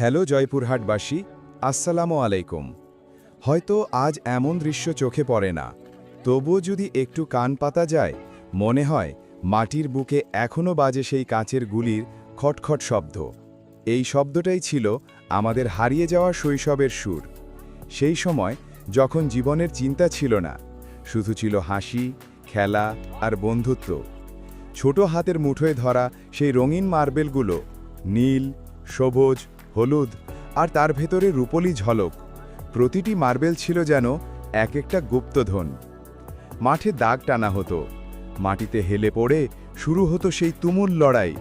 Hello জয়পুরহাটবাসী, আসসালামু আলাইকুম। হয়তো আজ এমন দৃশ্য চোখে পড়ে না, তবুও যদি একটু কান পাতা যায়, মনে হয় মাটির বুকে এখনও বাজে সেই কাঁচের গুলির খটখট শব্দ। এই শব্দটাই ছিল আমাদের হারিয়ে যাওয়া শৈশবের সুর। সেই সময় যখন জীবনের চিন্তা ছিল না, শুধু ছিল হাসি, খেলা আর বন্ধুত্ব। ছোট হাতের মুঠোয় ধরা সেই রঙিন মার্বেলগুলো নীল, সবুজ হলুদ আর তার ভেতরে রূপলি ঝলক। প্রতিটি মার্বেল ছিল যেন এক একটা গুপ্তধন। মাঠে দাগ টানা হতো। মাটিতে হেলে পড়ে শুরু হতো সেই তুমুল লড়াই।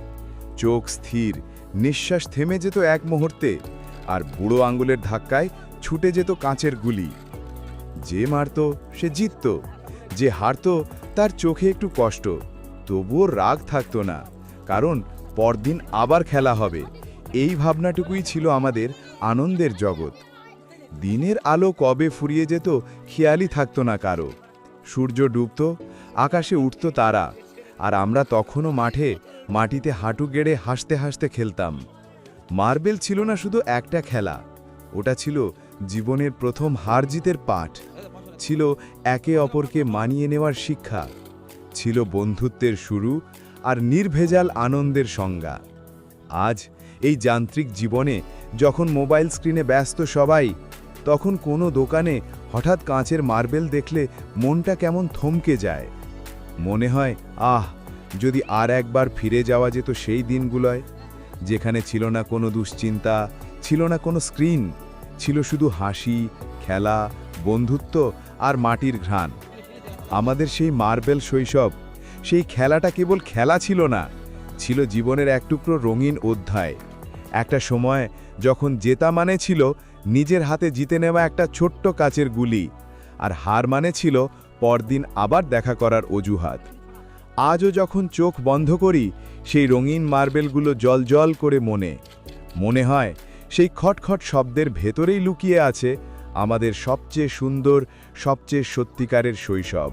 চোখ স্থির, নিঃশ্বাস থেমে যেত এক মুহূর্তে, আর বুড়ো আঙ্গুলের ধাক্কায় ছুটে যেত কাঁচের গুলি। যে মারত, সে জিতত। যে হারত, তার চোখে একটু কষ্ট। তবুও রাগ থাকতো না, কারণ পরদিন আবার খেলা হবে। এই ভাবনাটুকুই ছিল আমাদের আনন্দের জগৎ। দিনের আলো কবে ফুরিয়ে যেত খেয়ালই থাকতো না কারও। সূর্য ডুবত, আকাশে উঠত তারা, আর আমরা তখনও মাঠে, মাটিতে হাঁটু গেড়ে হাসতে হাসতে খেলতাম। মার্বেল ছিল না শুধু একটা খেলা, ওটা ছিল জীবনের প্রথম হার জিতের পাঠ। ছিল একে অপরকে মানিয়ে নেওয়ার শিক্ষা। ছিল বন্ধুত্বের শুরু আর নির্ভেজাল আনন্দের সংজ্ঞা। আজ এই যান্ত্রিক জীবনে যখন মোবাইল স্ক্রিনে ব্যস্ত সবাই, তখন কোনো দোকানে হঠাৎ কাঁচের মার্বেল দেখলে মনটা কেমন থমকে যায়। মনে হয়, আহ, যদি আর একবার ফিরে যাওয়া যেত সেই দিনগুলোয়, যেখানে ছিল না কোনো দুশ্চিন্তা, ছিল না কোনো স্ক্রিন, ছিল শুধু হাসি, খেলা, বন্ধুত্ব আর মাটির ঘ্রাণ। আমাদের সেই মার্বেল শৈশব, সেই খেলাটা কেবল খেলা ছিল না, ছিল জীবনের এক টুকরো রঙিন অধ্যায়। একটা সময় যখন জেতা মানে ছিল নিজের হাতে জিতে নেওয়া একটা ছোট্ট কাচের গুলি, আর হার মানে ছিল পরদিন আবার দেখা করার অজুহাত। আজও যখন চোখ বন্ধ করি, সেই রঙিন মার্বেলগুলো জল করে মনে। মনে হয় সেই খটখট শব্দের ভেতরেই লুকিয়ে আছে আমাদের সবচেয়ে সুন্দর, সবচেয়ে সত্যিকারের শৈশব।